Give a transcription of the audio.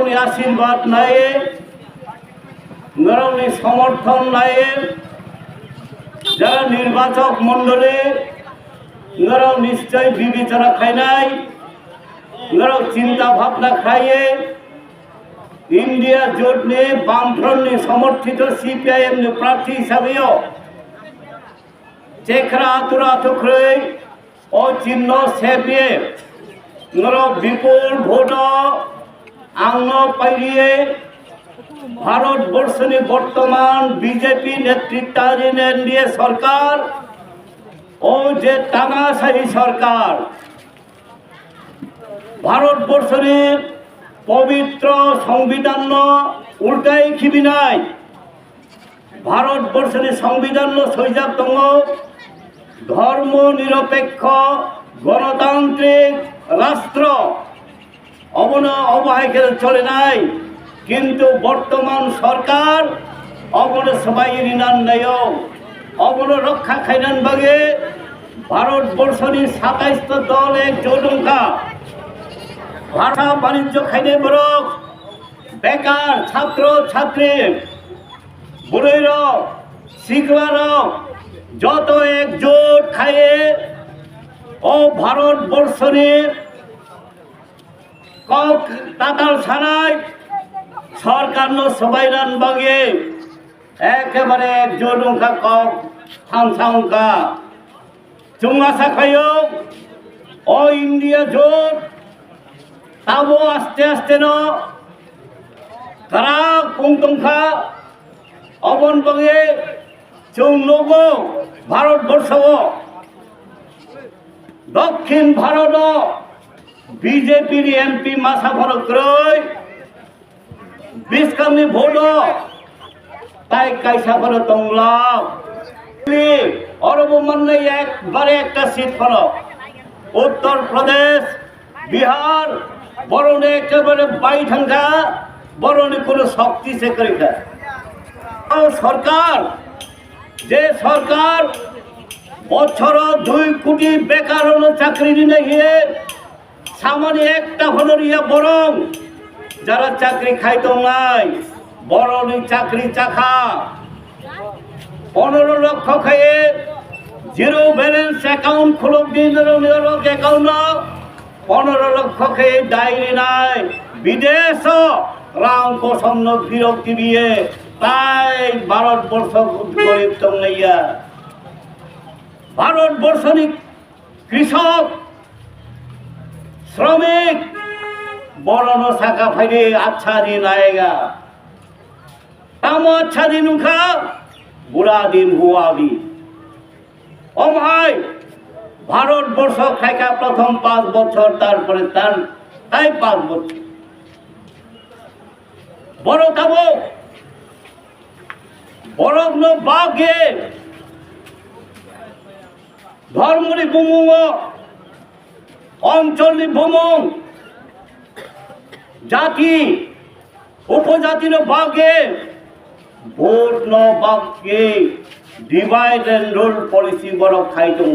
ni আশীর্বাদ নাই ni সমর্থন নাই যারা নির্বাচক মণ্ডলী নিশ্চয় বিবেচনা খায় নাই চিন্তা ভাবনা খাইয়ে, ইন্ডিয়া জোট নিয়ে বামফ্রন্ট নিয়ে সমর্থিত সিপিআইএম প্রার্থী হিসাবেও চেখরা আতুরা থুখরে ও চিহ্ন বিপুল ভোট আঙ্গ বর্তমান বিজেপি নেতৃত্বাধীন এনডিএ সরকার ও যে টানাশাহী সরকার, ভারতবর্ষের পবিত্র সংবিধান উল্টাই খিবি নাই। ভারতবর্ষের সংবিধান দङ ধর্ম নিরপেক্ষ গণতান্ত্রিক রাষ্ট্র। অবনা অবহাইকে চলে নাই। কিন্তু বর্তমান সরকার অবন সবাই ঋণান নেয়। অবন রক্ষা খাইনান বাগে ভারতবর্ষের সাতাইশটা দল এক জৌলঙ্কা ভাষা বাণিজ্য খাইনে বরক বেকার ছাত্র ছাত্রী। বুড়ির শিখবার যত একজোট খায়ে ও ভারতবর্ষের কক তাতাল ছাড়াই সরকার নো সবাই রান বাগে একেবারে অঙ্কা কক থামসা অঙ্কা চুঙ্গাসা খাইও, ও ইন্ডিয়া জোট, তাবো আস্তে আস্তে ন। তারা কুংতংখা অবন বগে চৌনগ ভারতবর্ষ দক্ষিণ ভারত বিজেপির এমপি মাসা রয়, বিষ্কামি ভোট তাই কাইসা ভর তংলাম অরব একবারে একটা সিট ফল। উত্তর প্রদেশ, বিহার, বরণে একেবারে বাই ঠাঙ্গা বরণে কোনো শক্তি সে করে সরকার, যে সরকার বছর দুই কোটি বেকার চাকরি নিয়ে গিয়ে সামান্য একটা হলো ইয়া বরং যারা চাকরি খাইতো নাই, বরং চাকরি চাখা। পনেরো লক্ষ খেয়ে জিরো ব্যালেন্স অ্যাকাউন্ট দিন অ্যাকাউন্ট পনেরো লক্ষ খেয়ে ডায়েরি নাই, বিদেশ রাম প্রসন্ন বিরক্তি দিয়ে তাই ভারতবর্ষ গরিব তঙ্গাইয়া ভারতবর্ষনি কৃষক শ্রমিক, বরণ শাখা ফাইরে আচ্ছা দিন আয়েগা তাম আচ্ছা দিন উখা বুড়া দিন হুয়া দিন ও ভাই, ভারতবর্ষ খাইকা প্রথম পাঁচ বছর, তারপরে তার, তাই পাঁচ বছর। বড় খাব বরগ্ন বাঘে ধর্মনি বুমুং অঞ্চলনি ভ্রমণ। জাতি উপজাতির বাঘে ভোট ন ডিভাইড এন্ড রোল পলিসি বড় খাইতো।